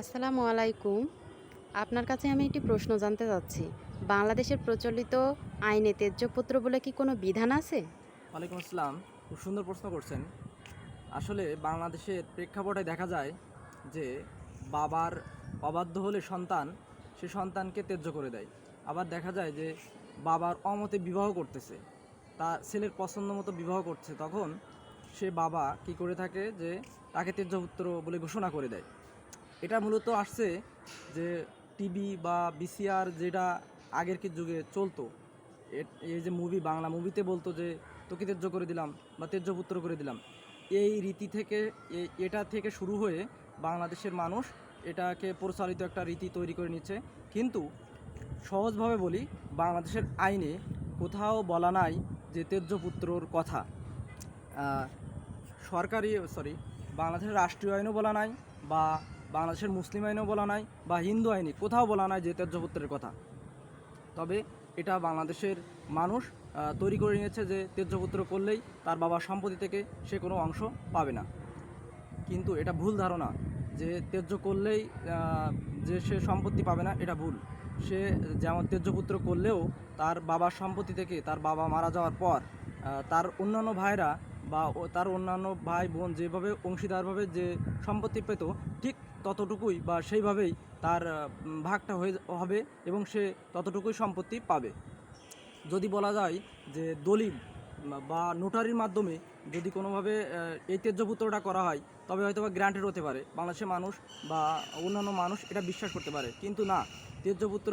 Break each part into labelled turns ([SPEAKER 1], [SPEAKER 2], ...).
[SPEAKER 1] আসসালামু আলাইকুম। আপনার কাছে আমি একটি প্রশ্ন জানতে চাচ্ছি। বাংলাদেশের প্রচলিত আইনে তেজ্যপুত্র বলে কি কোনো বিধান আছে?
[SPEAKER 2] ওয়ালাইকুম আসসালাম। খুব সুন্দর প্রশ্ন করছেন। আসলে বাংলাদেশের প্রেক্ষাপটে দেখা যায় যে বাবার অবাধ্য হলে সন্তান, সে সন্তানকে ত্যায্য করে দেয়। আবার দেখা যায় যে বাবার অমতে বিবাহ করতেছে তা ছেলের পছন্দ মতো বিবাহ করছে, তখন সে বাবা কি করে থাকে যে তাকে ত্যায্যপুত্র বলে ঘোষণা করে দেয়। এটা মূলত আসছে যে টিভি বা বিসিআর যেটা আগের কি যুগে চলতো এই যে মুভি বাংলা মুভিতে বলতো যে তোকে তেজ্য করে দিলাম বা তেজ্যপুত্র করে দিলাম, এই রীতি থেকে এটা থেকে শুরু হয়ে বাংলাদেশের মানুষ এটাকে প্রচারিত একটা রীতি তৈরি করে নিচ্ছে। কিন্তু সহজভাবে বলি, বাংলাদেশের আইনে কোথাও বলা নাই যে তেজ্যপুত্রর কথা। সরকারি সরি বাংলাদেশের রাষ্ট্রীয় আইনও বলা নাই বা বাংলাদেশের মুসলিম আইনেও বলা নাই বা হিন্দু আইনে কোথাও বলা নাই যে তেজ্যপুত্রের কথা। তবে এটা বাংলাদেশের মানুষ তৈরি করে নিয়েছে যে তেজ্যপুত্র করলেই তার বাবার সম্পত্তি থেকে সে কোনো অংশ পাবে না। কিন্তু এটা ভুল ধারণা যে তেজ্য করলেই যে সে সম্পত্তি পাবে না, এটা ভুল। সে যেমন তেজ্যপুত্র করলেও তার বাবার সম্পত্তি থেকে তার বাবা মারা যাওয়ার পর তার অন্যান্য ভাইরা বা তার অন্যান্য ভাই বোন যেভাবে অংশীদারভাবে যে সম্পত্তি পেত, ঠিক ততটুকুই বা সেইভাবেই তার ভাগটা হয়ে হবে এবং সে ততটুকুই সম্পত্তি পাবে। যদি বলা যায় যে দলিল বা নোটারির মাধ্যমে যদি কোনোভাবে এই তেজ্যপুত্রটা করা হয়, তবে হয়তো বা গ্রান্টেড হতে পারে। বাংলাদেশের মানুষ বা অন্যান্য মানুষ এটা বিশ্বাস করতে পারে। কিন্তু না তেজ্যপুত্র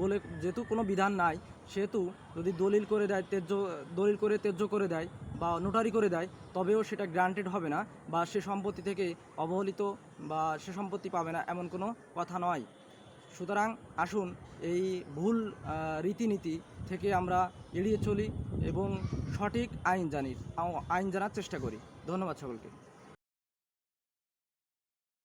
[SPEAKER 2] বলে যেহেতু কোনো বিধান নাই, সেহেতু যদি দলিল করে দেয় তেজ্য দলিল করে তেজ্য করে দেয় বা নোটারি করে দেয়, তবেও সেটা গ্রান্টেড হবে না বা সে সম্পত্তি থেকে অবহেলিত বা সে সম্পত্তি পাবে না এমন কোনো কথা নয়। সুতরাং আসুন এই ভুল রীতিনীতি থেকে আমরা এড়িয়ে চলি এবং সঠিক আইন জানি আইন জানার চেষ্টা করি। ধন্যবাদ সকলকে।